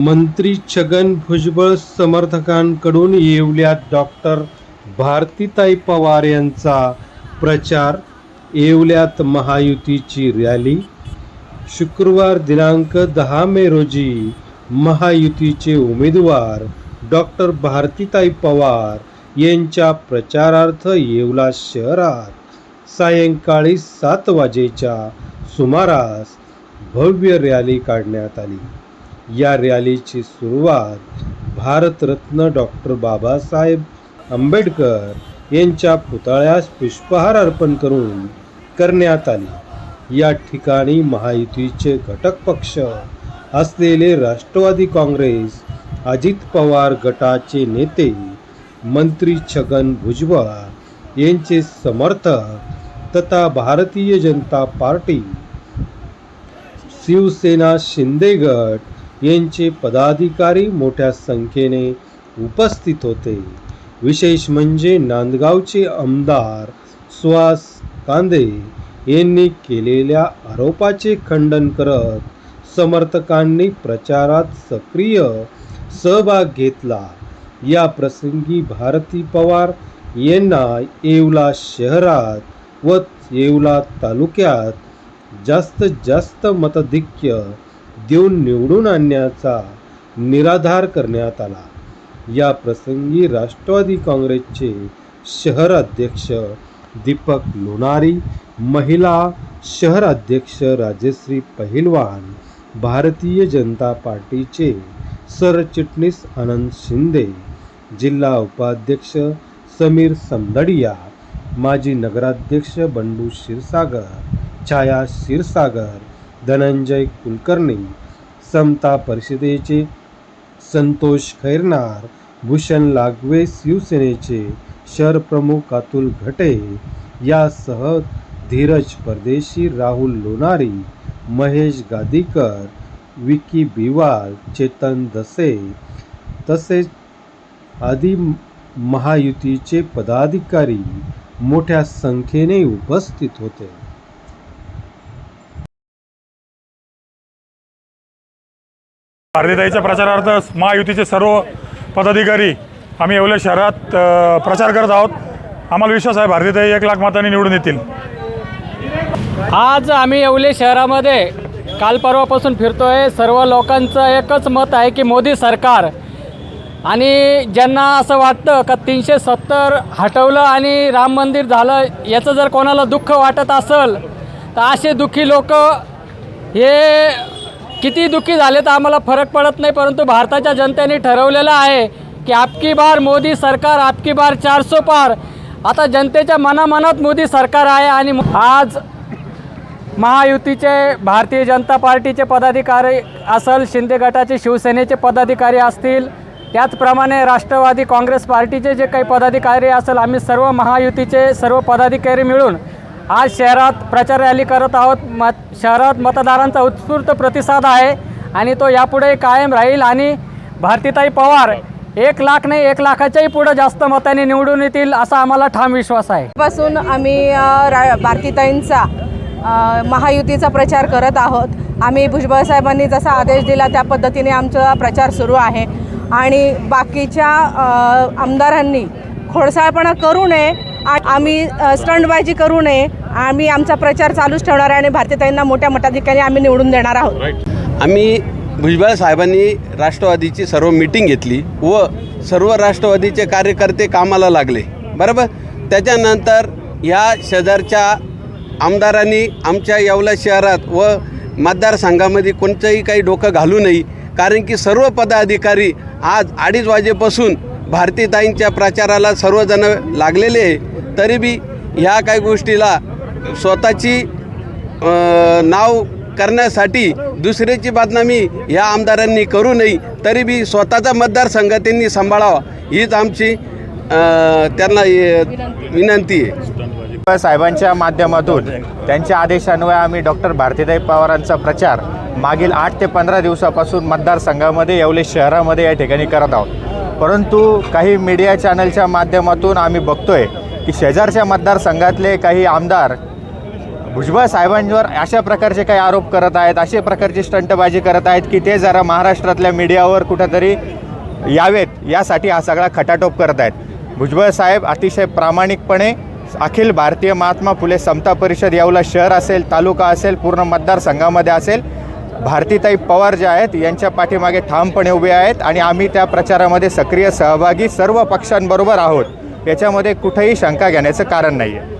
मंत्री छगन भुजबळ समर्थकांकडून येवल्यात डॉक्टर भारतीताई पवार यांचा प्रचार. येवल्यात महायुतीची रॅली. शुक्रवार दिनांक दहा मे रोजी महायुतीचे उमेदवार डॉक्टर भारतीताई पवार यांच्या प्रचारार्थ येवला शहरात. सायंकाळी सात वाजेच्या सुमारास भव्य रॅली काढण्यात आली. या रॅलीची सुरुवात भारतरत्न डॉक्टर बाबासाहेब आंबेडकर यांच्या पुतळ्यास पुष्पहार अर्पण करून करण्यात आली. या ठिकाणी महायुतीचे घटक पक्ष असलेले राष्ट्रवादी काँग्रेस अजित पवार गटाचे नेते मंत्री छगन भुजबळ यांचे समर्थक तथा भारतीय जनता पार्टी शिवसेना शिंदे गट यांचे पदाधिकारी मोठ्या संख्येने उपस्थित होते. विशेष म्हणजे नांदगावचे आमदार सुहास कांदे यांनी केलेल्या आरोपाचे खंडन करत समर्थकांनी प्रचारात सक्रिय सहभाग घेतला. या प्रसंगी भारती पवार यांना येवला शहरात व येवला तालुक्यात जास्तीत जास्त मतधिक्य देऊन निवडून आणण्याचा निराधार करण्यात आला. या प्रसंगी राष्ट्रवादी काँग्रेसचे शहर अध्यक्ष दीपक लोणारी महिला शहर अध्यक्ष राजश्री पहिलवान भारतीय जनता पार्टीचे सरचिटणीस आनंद शिंदे जिल्हा उपाध्यक्ष समीर समदडिया माजी नगराध्यक्ष बंडू क्षीरसागर छाया क्षीरसागर धनंजय कुलकर्णी समता परिषदेचे संतोष खैरनार भूषण लागवे शिवसेनेचे शहर प्रमुख अतुल घटे यासह धीरज परदेशी राहुल लोणारी महेश गादीकर विकी बिवाल चेतन दसे तसेच आदी महायुतीचे पदाधिकारी मोठ्या संख्येने उपस्थित होते. भारतीताईच्या प्रचारार्थ महायुतीचे सर्व पदाधिकारी आम्ही येवले शहरात प्रचार करत आहोत. आम्हाला विश्वास आहे भारतीताई एक लाख मतांनी निवडून येतील. आज आम्ही येवले शहरामध्ये काल परवापासून आहे सर्व लोकांचं एकच मत आहे की मोदी सरकार. आणि ज्यांना असं वाटतं का तीनशे सत्तर हटवलं आणि राम मंदिर झालं याचं जर कोणाला दुःख वाटत असेल तर असे दुःखी लोक हे किती दुःखी झाले तर आम्हाला फरक पडत नाही परंतु भारताच्या जनतेने ठरवलेलं आहे की आपकी बार मोदी सरकार आपकी बार चारसो पार. आता जनतेच्या मनामनात मोदी सरकार आहे आणि आज महायुतीचे भारतीय जनता पार्टीचे पदाधिकारी असेल शिंदे गटाचे शिवसेनेचे पदाधिकारी असतील. त्याचप्रमाणे राष्ट्रवादी काँग्रेस पार्टीचे जे काही पदाधिकारी असेल आम्ही सर्व महायुतीचे सर्व पदाधिकारी मिळून आज शहरात प्रचार रॅली करत आहोत. मत शहरात मतदारांचा उत्स्फूर्त प्रतिसाद आहे आणि तो यापुढे कायम राहील आणि भारतीताई पवार एक लाख नाही एक लाखाच्याही पुढं जास्त मताने निवडून येतील असा आम्हाला ठाम विश्वास आहे. पासून आम्ही भारतीताईंचा महायुतीचा प्रचार करत आहोत. आम्ही भुजबळ साहेबांनी जसा आदेश दिला त्या पद्धतीने आमचा प्रचार सुरू आहे. आणि बाकीच्या आमदारांनी खोडसाळपणा करू नये आम्ही स्टंटबाजी करू नये. आम्ही आमचा प्रचार चालूच ठेवणार आहे आणि भारतीताईंना मोठ्या मताधिकाने आम्ही निवडून देणार आहोत. आम्ही भुजबळ साहेबांनी राष्ट्रवादीची सर्व मिटिंग घेतली व सर्व राष्ट्रवादीचे कार्यकर्ते कामाला लागले. बरोबर? त्याच्यानंतर या शेजारच्या आमदारांनी आमच्या येवला शहरात व मतदारसंघामध्ये कोणतंही काही डोकं घालू नये. कारण की सर्व पदाधिकारी आज अडीच वाजेपासून भारतीताईंच्या प्रचाराला सर्वजण लागलेले आहे. तरी बी ह्या काही गोष्टीला स्वतःची नाव करण्यासाठी दुसऱ्याची बदनामी ह्या आमदारांनी करू नये. तरी बी स्वतःचा मतदारसंघ त्यांनी सांभाळावा. हीच आमची त्यांना विनंती आहे. साहेबांच्या माध्यमातून त्यांच्या आदेशान्वये आम्ही डॉक्टर भारतीताई पवारांचा प्रचार मागील आठ ते पंधरा दिवसापासून मतदारसंघामध्ये येवले शहरामध्ये या ठिकाणी करत आहोत. परंतु काही मीडिया चॅनलच्या माध्यमातून आम्ही बघतोय की शेजारच्या मतदारसंघातले काही आमदार भुजबळ साहेबांवर अशा प्रकारचे काही आरोप करत आहेत अशा प्रकारची स्टंटबाजी करत आहेत की ते जरा महाराष्ट्रातल्या मीडियावर कुठंतरी यावेत. यासाठी हा सगळा खटाटोप करत आहेत. भुजबळ साहेब अतिशय प्रामाणिकपणे अखिल भारतीय महात्मा फुले समता परिषद येवला शहर असेल तालुका असेल पूर्ण मतदारसंघामध्ये असेल भारतीताई पवार ज्या आहेत यांच्या पाठीमागे ठामपणे उभे आहेत आणि आम्ही त्या प्रचारामध्ये सक्रिय सहभागी सर्व पक्षांबरोबर आहोत. याच्यामध्ये कुठेही शंका घेण्याचं कारण नाही आहे